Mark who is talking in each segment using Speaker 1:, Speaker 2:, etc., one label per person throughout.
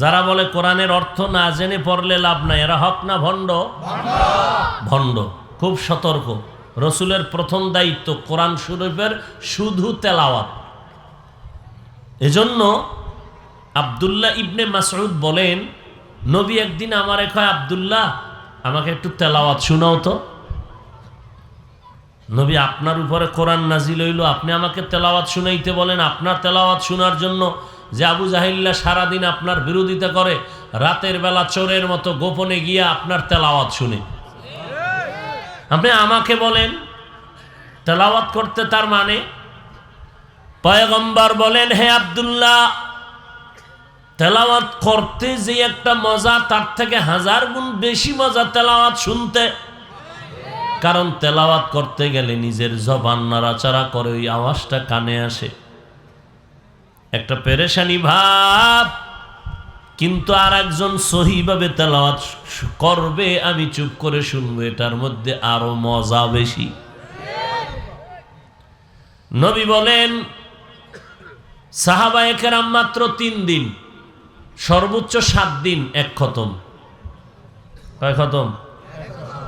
Speaker 1: যারা বলে কোরআনের অর্থ না জেনে পড়লে লাভ নাই, এরা হক না ভণ্ড? ভণ্ড। খুব সতর্ক। রসুলের প্রথম দায়িত্ব কোরআন শরীফের শুধু তেলাওয়াত। এজন্য আবদুল্লাহ ইবনে মাসউদ বলেন, নবী একদিন আমার এক হয় আবদুল্লাহ, আমাকে একটু তেলাওয়াত শোনাও তো। নবী, আপনার উপরে কোরআন নাজিল হইল, আপনি আমাকে তেলাওয়াত শুনাইতে বলেন, আপনার তেলাওয়াত শোনার জন্য যে আবু জাহিল্লা সারাদিন আপনার বিরোধিতা করে, রাতের বেলা চোরের মতো গোপনে গিয়ে আপনার তেলাওয়াত শুনে। আপনি আমাকে বলেন, তেলাওয়াত করতে তার মানে? পয়গম্বর বলেন, হে আব্দুল্লাহ, তেলাওয়াত করতে যে একটা মজা, তার থেকে হাজার গুণ বেশি মজা তেলাওয়াত শুনতে। কারণ তেলাওয়াত করতে গেলে নিজের জবান নাড়াচাড়া করে ওই আওয়াজটা কানে আসে। একটা পেরেশানি ভাব। কিন্তু আর একজন সহিভাবে তেলাওয়াত করবে, আমি চুপ করে শুনব, এটার মধ্যে আরও মজা বেশি। নবী বলেন, সাহাবায়ে কেরাম মাত্র তিন দিন, সর্বোচ্চ সাত দিন এক খতম। কয় খতম?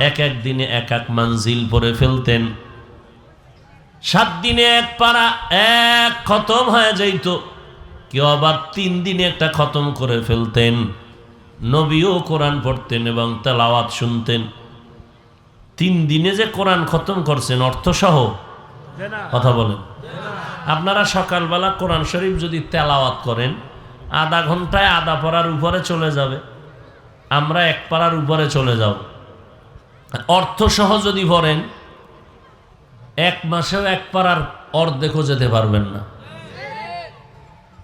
Speaker 1: এক এক দিনে এক এক মানজিল পরে ফেলতেন। সাত দিনে এক পারা এক খতম হয়ে যাইত। কেউ আবার তিন দিনে একটা খতম করে ফেলতেন। নবীও কোরআন পড়তেন এবং তেলাওয়াত শুনতেন। তিন দিনে যে কোরআন খতম করছেন অর্থসহ কথা বলেন। আপনারা সকালবেলা কোরআন শরীফ যদি তেলাওয়াত করেন, আধা ঘন্টায় আধা পড়ার উপরে চলে যাবে। আমরা এক পাড়ার উপরে চলে যাব। অর্থসহ যদি পড়েন এক মাসেও এক পাড়ার অর্ধেকও যেতে পারবেন না।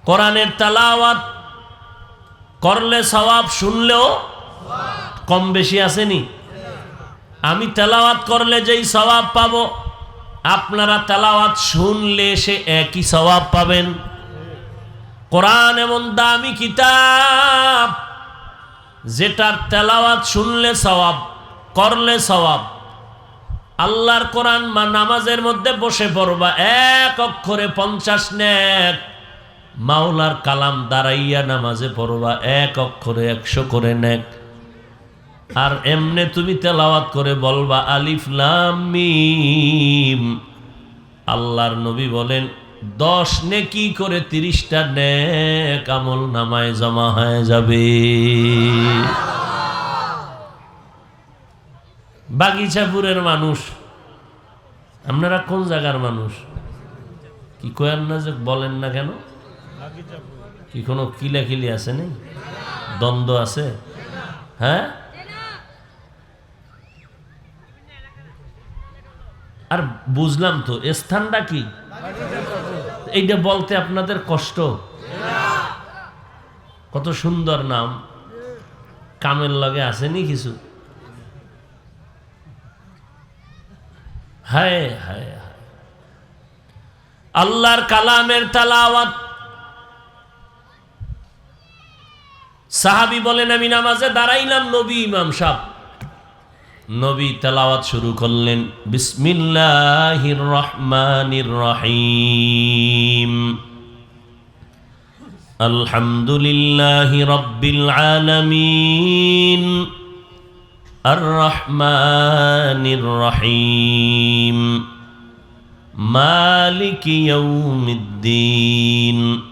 Speaker 1: কোরআনের তালাওয়াত করলে সওয়াব শুনলেও কম বেশি আসেনি। আমি তেলাওয়াত করলে যেই সওয়াব পাবো, আপনারা তেলাওয়াত শুনলে সে একই স্বভাব পাবেন। কোরআন এমন দামি কিতাব, যেটার তেলাওয়াত শুনলে সওয়াব, করলে সওয়াব। আল্লাহর কোরআন বা নামাজের মধ্যে বসে পড়বা, এক অক্ষরে পঞ্চাশ নেক। মাওলার কালাম দাঁড়াইয়া নামাজে পড়বা, এক অক্ষরে একশো করে নেক। আর এমনে তুমি তেলাওয়াত করে বলবা, আলিফ মিম। আল্লাহর নবী বলেন, দশ নেকি করে তিরিশটা নেক আমল নামায় জমা হয়ে যাবে। বাগিচাপুরের মানুষ, আপনারা কোন জায়গার মানুষ? কি কয়েন না যে বলেন না কেন? কি কোনো কিলাকিলি আছে নেই? দ্বন্দ্ব আছে? হ্যাঁ? আর বুঝলাম তো স্থানটা কি? এইটা বলতে আপনাদের কষ্ট। কত সুন্দর নাম। কামের লগে আসেনি কিছু? হায় হায়। আল্লাহর কালামের তালাওয়াত সাহাবি বলেন, আমি নামাজে দাঁড়াইলাম, নবী ইমাম সাহ নবী তেলাওয়াত শুরু করলেন, বিসমিল্লাহির রহমানির রহিম। আলহামদুলিল্লাহি রব্বিল আলামিন। আর রহমানির রহিম। মালিক ইয়াউমিদ্দিন।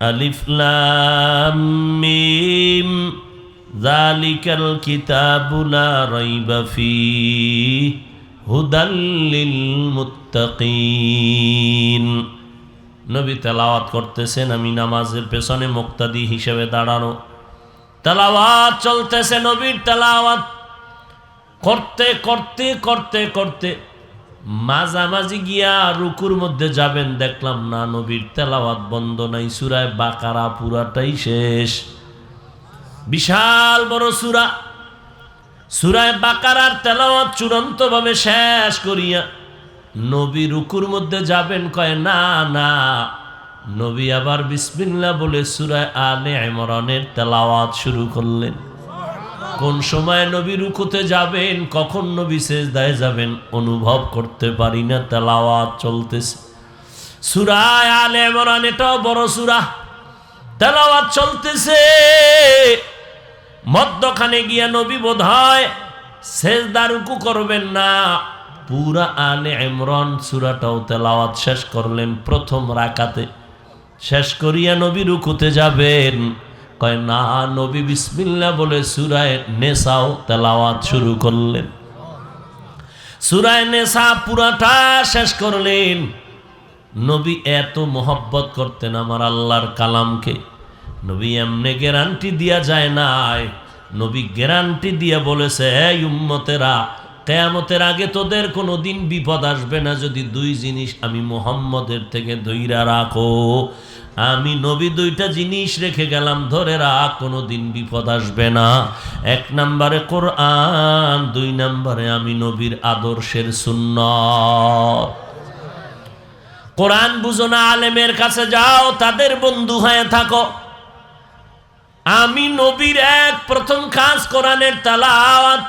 Speaker 1: আলিফলাম মিম নবী তেলাওয়াত করতেছেন, আমি নামাজের পেছনে মুক্তাদি হিসেবে দাঁড়ানো। তেলাওয়াত চলতেছে নবীর তেলাওয়াত। করতে করতে করতে করতে। মাঝামাঝি গিয়া রুকুর মধ্যে যাবেন, দেখলাম না, নবীর তেলাওয়াত বন্ধ নাই, সুরায় বাকারা পুরাটাই শেষ। বিশাল বড় সুরা। সুরায় বাকারার তেলাওয়াত চূড়ান্তভাবে শেষ করিয়া নবী রুকুর মধ্যে যাবেন, কয়, না না। নবী আবার বিসমিল্লা বলে সুরায় আলে ইমরানের তেলাওয়াত শুরু করলেন। কোন সময় নবী রুকুতে যাবেন, কখন নবী সেজদায় যাবেন অনুভব করতে পারি না, তেলাওয়াত চলতেছে। সুরায় আলে ইমরান, এটাও বড় সুরা। তেলাওয়াত চলতেছে। মধ্যখানে গিয়া নবী বোধ হয় সেজদা রুকু করবেন না। পুরা আলে ইমরান সুরাটাও তেলাওয়াত শেষ করলেন প্রথম রাকাতে। শেষ করিয়া নবী রুকুতে যাবেন। কয়, না, নবী বিসমিল্লা বলে সুরায় নেশাও তেলাওয়াত শুরু করলেন। সুরায় নেশা পুরাটা শেষ করলেন। নবী এত মোহব্বত করতেন আমার আল্লাহর কালামকে। নবী এমনি গ্যারান্টি দিয়া যায় নাই। নবী গ্যারান্টি দিয়া বলেছে এই উম্মতেরা, কেয়ামতের আগে তোদের কোনো দিন বিপদ আসবে না যদি দুই জিনিস আমি মোহাম্মদের থেকে দইরা রাখো। আমি নবী দুইটা জিনিস রেখে গেলাম, ধরে রাখ কোনো দিন বিপদ আসবে না। এক নম্বরে কোরআন, দুই নম্বরে আমি নবীর আদর্শের শূন্য কোরআন বুঝো না, আলেমের কাছে যাও, তাদের বন্ধু হয়ে থাকো। আমি নবীর এক প্রথম কাজ কোরআনের তালাওয়াত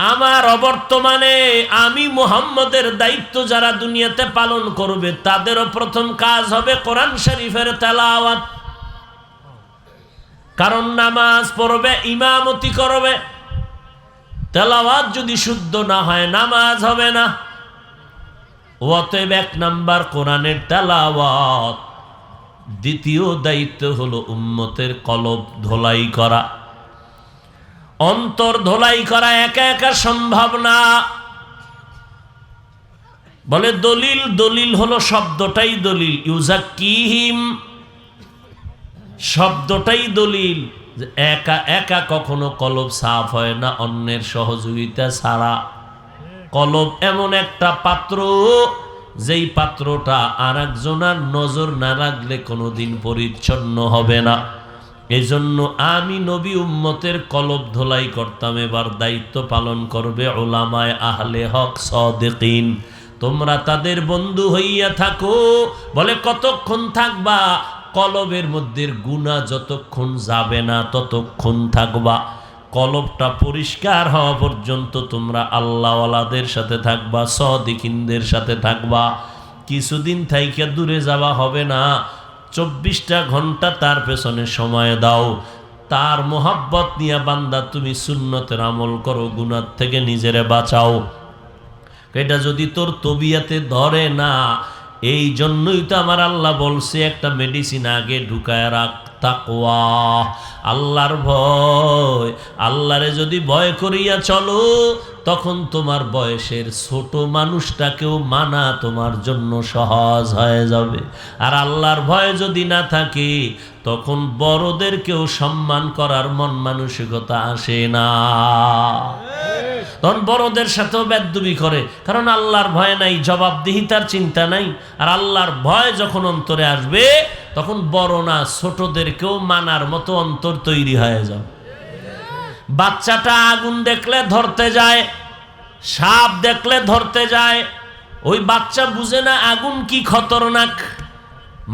Speaker 1: আমার অবর্তমানে আমি মোহাম্মদের দায়িত্ব যারা দুনিয়াতে পালন করবে, তাদেরও প্রথম কাজ হবে কোরআন শরীফের তেলাওয়াত। কারণ নামাজ পড়বে, ইমামতি করবে। তেলাওয়াত যদি শুদ্ধ না হয়, নামাজ হবে না। অতএব এক নাম্বার কোরআনের তেলাওয়াত। দ্বিতীয় দায়িত্ব হলো উম্মতের কলব ধোলাই করা। অন্তর ধোলাই করা একা একা সম্ভব না। বলে দলিল দলিল হলো শব্দটাই দলিল। ইউজাকিহিম শব্দটাই দলিল একা একা কখনো কলব সাফ হয় না, অন্যের সহযোগিতা ছাড়া। কলব এমন একটা পাত্র, যেই পাত্রটা আর নজর না রাখলে কোনোদিন পরিচ্ছন্ন হবে না। এজন্য আমি নবী উম্মতের কলব ধোলাই করতাম, এবার দায়িত্ব পালন করবে ওলামায় আহলে হক সদেকিন। তোমরা তাদের বন্ধু হইয়া থাকো, বলে কতক্ষণ থাকবা? কলবের মধ্যে গুণা যতক্ষণ যাবে না ততক্ষণ থাকবা। কলবটা পরিষ্কার হওয়া পর্যন্ত তোমরা আল্লাহওয়ালাদের সাথে থাকবা, সদিকিনদের সাথে থাকবা। কিছুদিন থাইকে দূরে যাওয়া হবে না। চব্বিশটা ঘণ্টা তার পেছনে সময় দাও। তার মোহাব্বত নিয়ে বান্দা, তুমি সুন্নতের আমল করো গুনার থেকে নিজেরে বাঁচাও। এটা যদি তোর তবিয়াতে ধরে না, এই জন্যই তো আমার আল্লাহ বলছে, একটা মেডিসিন আগে ঢুকায় রাখ। তাকওয়া। আল্লাহর ভয়। আল্লাহরে যদি ভয় করিয়া চলো, তখন তোমার বয়সের ছোট মানুষটাকেও মানা তোমার জন্য সহজ হয়ে যাবে। আর আল্লাহর ভয় যদি না থাকে, তখন বড়দেরকেও সম্মান করার মন মানসিকতা আসে না। তখন বড়দের সাথেও বেদবি করে, কারণ আল্লাহর ভয় নাই, জবাবদিহিতার চিন্তা নাই। আর আল্লাহর ভয় যখন অন্তরে আসবে তখন বড় না, ছোটদেরকেও মানার মতো অন্তর তৈরি হয়ে যাবে বাচ্চাটা আগুন দেখলে ধরতে যায়, সাপ দেখলে ধরতে যায়, ওই বাচ্চা বুঝে না আগুন কি খতরনাক।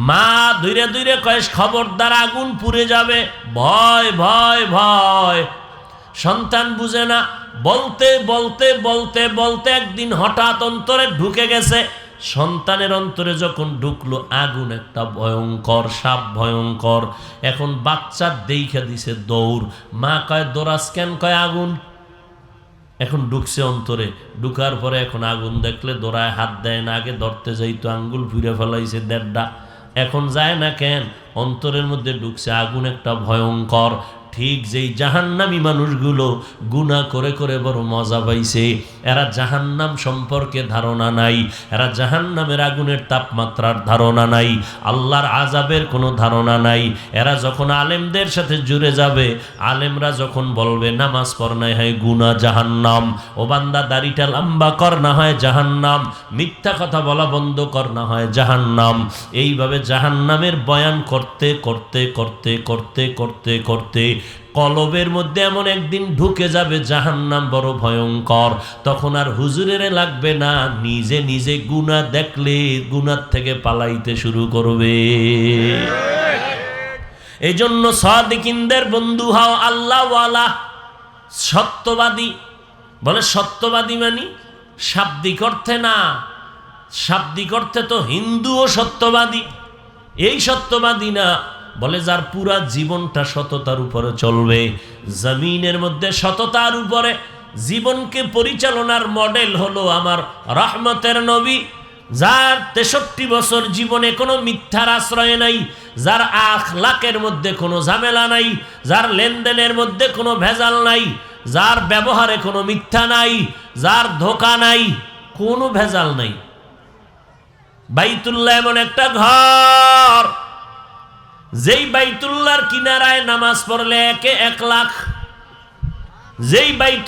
Speaker 1: মা ধীরে ধীরে কয়েস খবরদার, আগুন পুড়ে যাবে, ভয় ভয় ভয়। সন্তান বুঝে না, বলতে বলতে বলতে বলতে একদিন হঠাৎ অন্তরে ঢুকে গেছে সন্তানের অন্তরে যখন ঢুকলো, আগুন একটা ভয়ঙ্কর, সাপ ভয়ঙ্কর। এখন বাচ্চার দেইখা দিছে দৌড়। মা কয় দোরাস কেন? কয়, আগুন। এখন ঢুকছে অন্তরে। ঢুকার পরে এখন আগুন দেখলে দোড়ায়, হাত দেয় না, আগে ধরতে যাইতো আঙ্গুল ফিরে ফেলাইছে দেড়টা এখন যায় না কেন? অন্তরের মধ্যে ঢুকছে, আগুন একটা ভয়ঙ্কর। ঠিক যেই জাহান্নামী মানুষগুলো গুনাহ করে করে বড় মজা পাইছে, এরা জাহান্নাম সম্পর্কে ধারণা নাই, এরা জাহান্নামের আগুনের তাপমাত্রার ধারণা নাই, আল্লাহর আজাবের কোনো ধারণা নাই। এরা যখন আলেমদের সাথে জুড়ে যাবে, আলেমরা যখন বলবে, নামাজ পড় নাই হয় গুনা জাহান্নাম, ও বান্দা দাড়িটা লম্বা কর না হয় জাহান্নাম, মিথ্যা কথা বলা বন্ধ কর না হয় জাহান্নাম। এইভাবে জাহান্নামের বয়ান করতে করতে করতে করতে করতে করতে কলবের মধ্যে এমন একদিন ঢুকে যাবে জাহান্নাম বড় ভয়ঙ্কর। তখন আর হুজুরের লাগবে না, নিজে নিজে গুণা দেখলে গুনার থেকে পালাইতে শুরু করবে। এই জন্য সাদিকিনদের বন্ধু হও আল্লাহওয়ালা, সত্যবাদী। বলে সত্যবাদী মানি? শাব্দিক অর্থে না, শাব্দিক অর্থে তো হিন্দুও সত্যবাদী। এই সত্যবাদী না বলে, যার পুরা জীবনটা সততার উপরে চলবে, জমিনের মধ্যে সততার উপরে জীবনকে পরিচালনার মডেল হলো আমার রহমতের নবী, যার তেষট্টি বছর জীবনে কোনো মিথ্যার আশ্রয় নাই, যার আখলাকের মধ্যে কোনো ঝামেলা নাই, যার লেনদেনের মধ্যে কোনো ভেজাল নাই, যার ব্যবহারে কোনো মিথ্যা নাই, যার ধোকা নাই, কোনো ভেজাল নাই। বাইতুল্লাহ এমন একটা ঘর যেই বাইতুল্লাহর কিনারায় নামাজ পড়লে একে এক লাখ। যেই বাইতুল